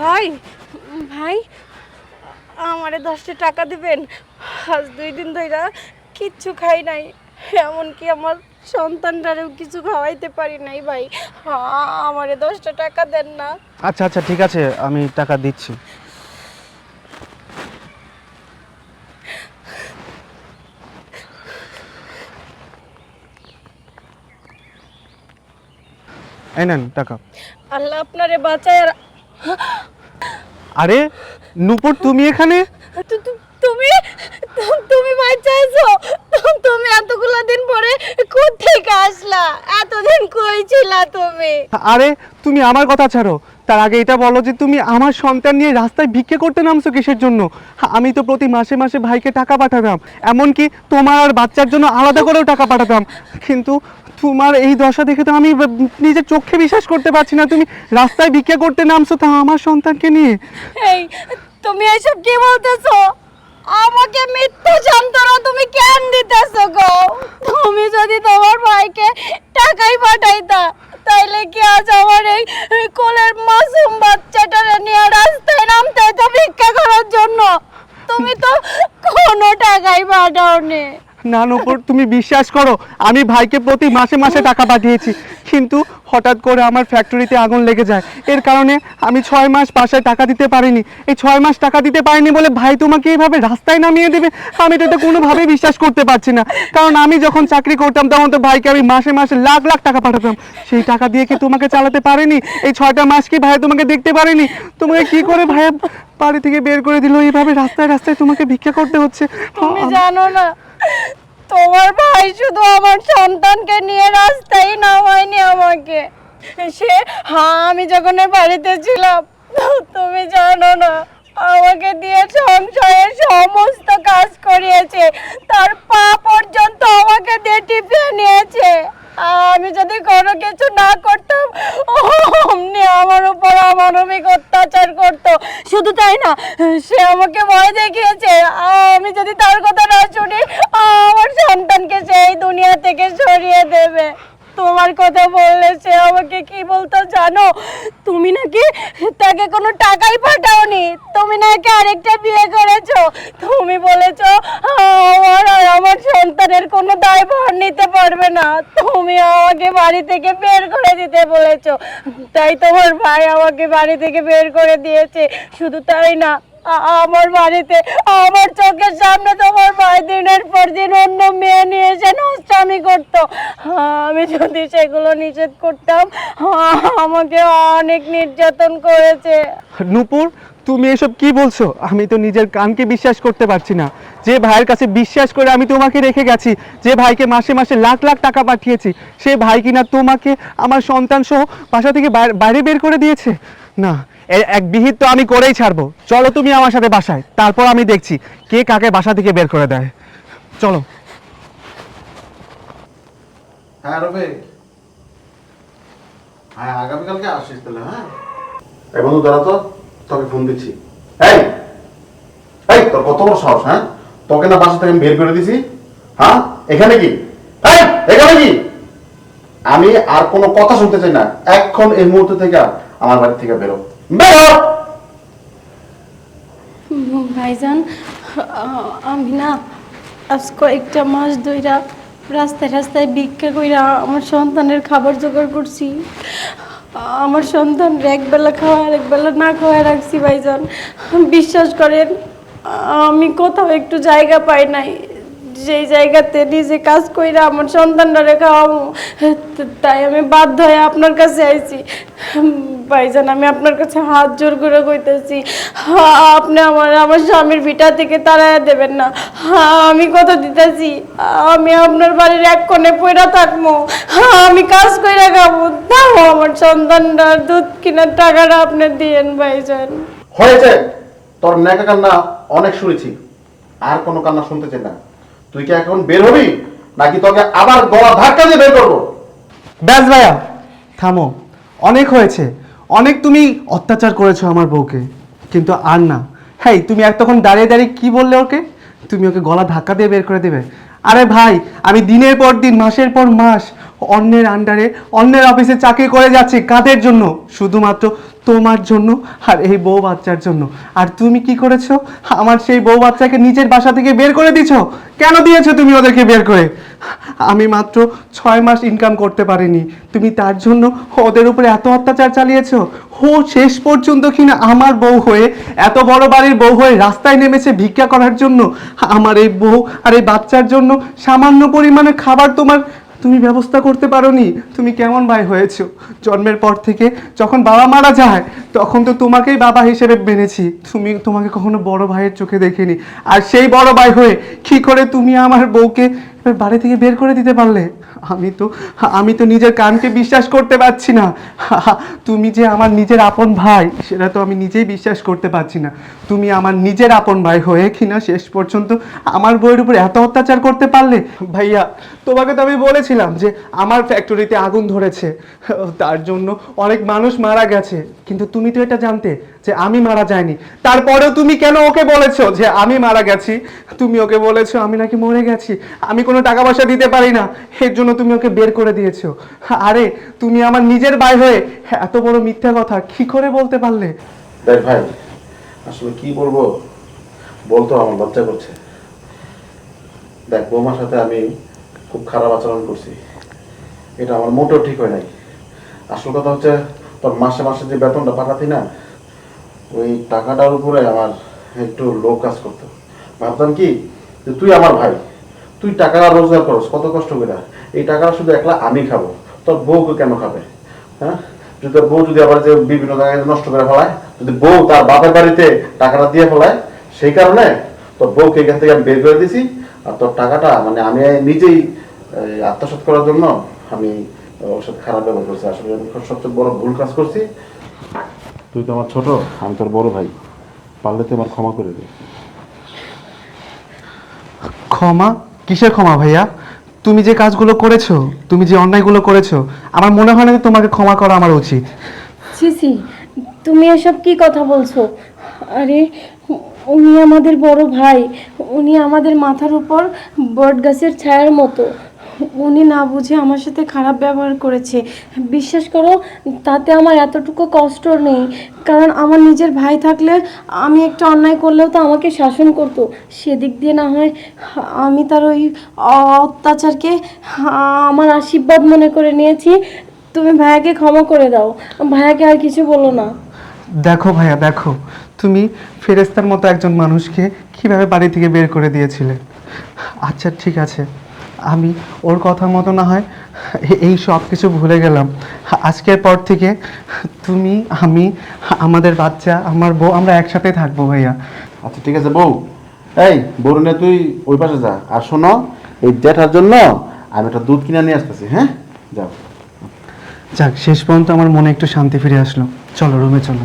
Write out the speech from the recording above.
ভাই ভাই আমারে দশটা টাকা দিবেন। আজ দুই দিন ধইরা কিচ্ছু খাই নাই এমনকি আমার সন্তানটারেও কিছু খাওয়াইতে পারি নাই ভাই। আমারে দশটা টাকা দেন না। আচ্ছা আচ্ছা ঠিক আছে আমি টাকা দিচ্ছি। এই নেন টাকা। আল্লাহ আপনারে বাঁচায় আর আরে নূপুর তুমি এখানে? তুমি তুমি বাঁচাইছো চাইছো তুমি এতগুলো দিন পরে কোথেকে আসলা? এতদিন কই ছিলা তুমি? আরে তুমি আমার কথা ছাড়ো। তার আগে এটা বলো যে তুমি আমার সন্তান নিয়ে রাস্তায় ভিক্ষে করতে নামছো কিসের জন্য? আমি তো প্রতি মাসে মাসে ভাইকে টাকা পাঠাতাম। এমনকি তোমার আর বাচ্চার জন্য আলাদা করেও টাকা পাঠাতাম। কিন্তু তোমার এই দশা দেখে তো আমি নিজের চোখে বিশ্বাস করতে পারছি না। তুমি রাস্তায় ভিক্ষে করতে নামছো তা আমার সন্তানকে নিয়ে। তুমি এসব কি বলতেছো? আমাকে মৃত্যু যন্ত্রণা তুমি কেন দিতেছো গো? তুমি যদি তোমার ভাইকে টাকাই পাঠাইতা, তাইলে কি আজ আমার এই কোলের মাসুম বাচ্চাটারে নিয়ে রাস্তায় নামতে তো ভিক্ষা করার জন্য? তুমি তো কোনো টাকাই পাঠাওনি। না, নূপুর, তুমি বিশ্বাস করো, আমি ভাইকে প্রতি মাসে মাসে টাকা পাঠিয়েছি। কিন্তু হঠাৎ করে আমার ফ্যাক্টরিতে আগুন লেগে যায়। এর কারণে আমি ছয় মাস বাসায় টাকা দিতে পারিনি। এই ছয় মাস টাকা দিতে পারিনি বলে ভাই তোমাকে এইভাবে রাস্তায় নামিয়ে দেবে? আমি তো কোনোভাবেই বিশ্বাস করতে পারছি না। কারণ আমি যখন চাকরি করতাম, তখন তো ভাইকে আমি মাসে মাসে লাখ লাখ টাকা পাঠাতাম। সেই টাকা দিয়ে কি তোমাকে চালাতে পারিনি? এই ছয়টা মাস কি ভাই তোমাকে দেখতে পারিনি? তোমাকে কি করে ভাইয়া বাড়ি থেকে বের করে দিল? এইভাবে রাস্তায় রাস্তায় তোমাকে ভিক্ষা করতে হচ্ছে। জানো না তোমার ভাই শুধু আমার সন্তানকে নিয়ে রাস্তায় নামায়নি আমাকে। সে হ্যাঁ আমি যখন বাড়িতে ছিলাম, তুমি জানো না, আমাকে দিয়ে সংসারের সমস্ত কাজ করিয়েছে। তার পা পর্যন্ত আমাকে দিয়ে টিপিয়ে নিয়েছে। আমি যদি কোনো কিছু না করতাম, অমনি আমার উপর অমানবিক অত্যাচার করতো। শুধু তাই না, সে আমাকে ভয় দেখিয়েছে। আমি যদি তার কথা সন্তানকে সেই দুনিয়া থেকে সরিয়ে দেবে। তোমার কথা বললে সে আমাকে কি বলতো জানো? তুমি নাকি তাকে কোনো টাকাই পাঠাওনি। তুমি নাকি আরেকটা বিয়ে করেছ। তুমি বলেছ, আমার আর আমার সন্তানের কোনো দায়ভার নিতে পারবে না। তুমি আমাকে বাড়ি থেকে বের করে দিতে বলেছ। তাই তোমার ভাই আমাকে বাড়ি থেকে বের করে দিয়েছে। শুধু তাই না আমার বাড়িতে, আমার চোখের সামনে তোমার ভাই দিনের পর দিন অন্য মেয়ে নিয়ে এসে নষ্টামি করতো। আমি যদি সেগুলো নিষেধ করতাম, আমাকে অনেক নির্যাতন করেছে। নূপুর, তুমি এসব কি বলছো? আমি তো নিজের কানকে বিশ্বাস করতে পারছি না। যে ভাইয়ের কাছে বিশ্বাস করে আমি তোমাকে রেখে গেছি, যে ভাইকে মাসে মাসে লাখ লাখ টাকা পাঠিয়েছি, সে ভাই কিনা তোমাকে আমার সন্তান সহ বাসা থেকে বাইরে- বের করে দিয়েছে? না এক বিহিত তো আমি করেই ছাড়বো। চলো তুমি আমার সাথে বাসায়। তারপর আমি দেখছি কে কাকে বাসা থেকে বের করে দেয়। চলো। হ্যাঁ রবে। হ্যাঁ আগামীকালকে আসিস তাহলে হ্যাঁ? এই বন্ধু দাঁড়া তো তোকে ফোন দিচ্ছি। এই এই তোর কত বড় সাহস হ্যাঁ? তোকে না বাসা থেকে আমি বের করে দিছি হ্যাঁ? এখানে কি? এই এখানে কি? আমি আর কোনো কথা শুনতে চাই না। এখন এই মুহূর্তে থেকে আমার বাড়ি থেকে বেরো। বেরো। ভাইজান আমি না আজ কয়েকটা মাস ধইরা রাস্তায় রাস্তায় ভিক্ষা কইরা আমার সন্তানের খাবার জোগাড় করছি। আমার সন্তান একবেলা খাওয়া আর একবেলা না খাওয়া রাখছি ভাইজান। বিশ্বাস করেন, আমি কোথাও একটু জায়গা পাই নাই। যেই জায়গাতে নিজে কাজ কইরা আমার সন্তানটারে খাওয়াবো তাই আমি বাধ্য হয়ে আপনার কাছে আইছি। ভাইজান, আমি আপনার কাছে হাত জোর করে কইতেছি, আপনি আমার আমার স্বামীর ভিটা থেকে তাড়াইয়া দেবেন না। আমি কথা দিতেছি, আমি আপনার বাড়ির এক কোণে পয়রা থাকব, আমি কাজ কইরা খাব। তাও আমার সন্তানটার দুধ কেনার টাকাটা আপনি দিয়েন ভাইজান। হয়েছে, তোর নেকা কান্না অনেক শুনেছি, আর কোনো কান্না শুনতে চাই না। তুই কি এখন বের হবি? নাকি তোকে আবার গলা ধাক্কা দিয়ে বের করব? ব্যাস ভাইয়া, থামো। অনেক হয়েছে। অনেক তুমি অত্যাচার করেছ আমার বউকে। কিন্তু আর না। হ্যাঁ তুমি এক তখন দাঁড়িয়ে দাঁড়িয়ে কি বললে ওকে? তুমি ওকে গলা ধাক্কা দিয়ে বের করে দেবে। আরে ভাই, আমি দিনের পর দিন, মাসের পর মাস অন্যের আন্ডারে অন্যের অফিসে চাকরি করে যাচ্ছি কাদের জন্য? শুধুমাত্র তোমার জন্য আর এই বউ বাচ্চার জন্য। আর তুমি কি করেছ? আমার সেই বউ বাচ্চাকে নিজের বাসা থেকে বের করে দিছো কেন দিয়েছ তুমি ওদেরকে বের করে? আমি মাত্র ছয় মাস ইনকাম করতে পারিনি। তুমি তার জন্য ওদের উপরে এত অত্যাচার চালিয়েছো? ও শেষ পর্যন্ত কিনা আমার বউ হয়ে, এত বড় বাড়ির বউ হয়ে রাস্তায় নেমেছে ভিক্ষা করার জন্য? আমার এই বউ আর এই বাচ্চার জন্য সামান্য পরিমাণে খাবার তোমার তুমি ব্যবস্থা করতে পারোনি। তুমি কেমন ভাই হয়েছো? জন্মের পর থেকে যখন বাবা মারা যায়, তখন তো তোমাকেই বাবা হিসেবে মেনেছি। তুমি, তোমাকে কখনো বড় ভাইয়ের চোখে দেখিনি। আর সেই বড় ভাই হয়ে কি করে তুমি আমার বউকে বাড়ি থেকে বের করে দিতে পারলে? আমি তো আমি তো নিজের কানকে বিশ্বাস করতে পারছি না। তুমি যে আমার নিজের আপন ভাই, সেটা তো আমি নিজেই বিশ্বাস করতে পারছি না। তুমি আমার নিজের আপন ভাই হয়ে কিনা শেষ পর্যন্ত আমার বইয়ের উপর এত অত্যাচার করতে পারলে? ভাইয়া, তোমাকে তো আমি বলেছিলাম যে আমার ফ্যাক্টরিতে আগুন ধরেছে। তার জন্য অনেক মানুষ মারা গেছে। কিন্তু তুমি তো এটা জানতে যে আমি মারা যাইনি। তারপরেও তুমি কেন ওকে বলেছ যে আমি মারা গেছি? তুমি ওকে বলেছ, আমি নাকি মরে গেছি। আমি কোনো টাকা পয়সা দিতে পারি না। এর জন্য তুমি ওকে বের করে দিয়েছ। আরে, তুমি আমার নিজের ভাই হয়ে এত বড় মিথ্যা কথা কি করে বলতে পারলে? দেখ ভাই, আসলে কি বলব? বলতো, আমার লজ্জা করছে। দেখ, বৌমার সাথে আমি খুব খারাপ আচরণ করছি। এটা আমার মোটেও ঠিক হয় নাই। আসল কথা হচ্ছে, তোর মাসে মাসে যে বেতনটা পাঠাতি না, ওই টাকাটার উপরে আমার একটু লো কাজ করতো। ভাবতাম কি, যে তুই আমার ভাই। তুই টাকাটা রোজগার করস কত কষ্ট করে? এই টাকাটা শুধু একলা আমি খাব তোর বউকে কেন খাবে? হ্যাঁ? যদি তোর বউ যদি আবার যে বিভিন্ন জায়গায় নষ্ট করে ফেলায় যদি বউ তার বাপের বাড়িতে টাকাটা দিয়ে ফেলায় সেই কারণে তোর বউকে এখান থেকে আমি বের করে দিছি আর তোর টাকাটা মানে আমি নিজেই এই, আত্মসাৎ করার জন্য আমি সাথে খারাপ ব্যবহার করছি। আসলে আমি সবচেয়ে বড় ভুল কাজ করছি। তুই তো আমার ছোট আমি তোর বড় ভাই। পারলে তুই আমার ক্ষমা করে দে। ক্ষমা? কিসের ক্ষমা ভাইয়া? তুমি যে কাজগুলো করেছ, তুমি যে অন্যায়গুলো করেছ, আমার মনে হয় না তোমাকে ক্ষমা করা আমার উচিত। সিসি তুমি এসব কি কথা বলছো? আরে, উনি আমাদের বড় ভাই, উনি আমাদের মাথার উপর বট গাছের ছায়ার মতো। উনি না বুঝে আমার সাথে খারাপ ব্যবহার করেছে। বিশ্বাস করো, তাতে আমার এতটুকু কষ্ট নেই। কারণ আমার নিজের ভাই থাকলে আমি একটা অন্যায় করলেও তো আমাকে শাসন করতো। সেদিক দিয়ে না হয় আমি তার ওই অত্যাচারকে আমার আশীর্বাদ মনে করে নিয়েছি। তুমি ভাইয়াকে ক্ষমা করে দাও। ভাইয়াকে আর কিছু বলো না। দেখো ভাইয়া, দেখো। তুমি ফেরেস্তার মতো একজন মানুষকে কীভাবে বাড়ি থেকে বের করে দিয়েছিলে? আচ্ছা ঠিক আছে। আমি ওর কথা মতো না হয় এই সব কিছু ভুলে গেলাম। আজকের পর থেকে তুমি আমি আমাদের বাচ্চা আমার বউ আমরা একসাথে থাকব ভাইয়া। আচ্ছা ঠিক আছে বউ। এই বরুণে তুই ওই পাশে যা। আর শোনো এই জ্যাঠার জন্য আমি একটা দুধ কিনে নিয়ে আসতেছি হ্যাঁ? যাও। যাক শেষ পর্যন্ত আমার মনে একটু শান্তি ফিরে আসলো। চলো রুমে চলো।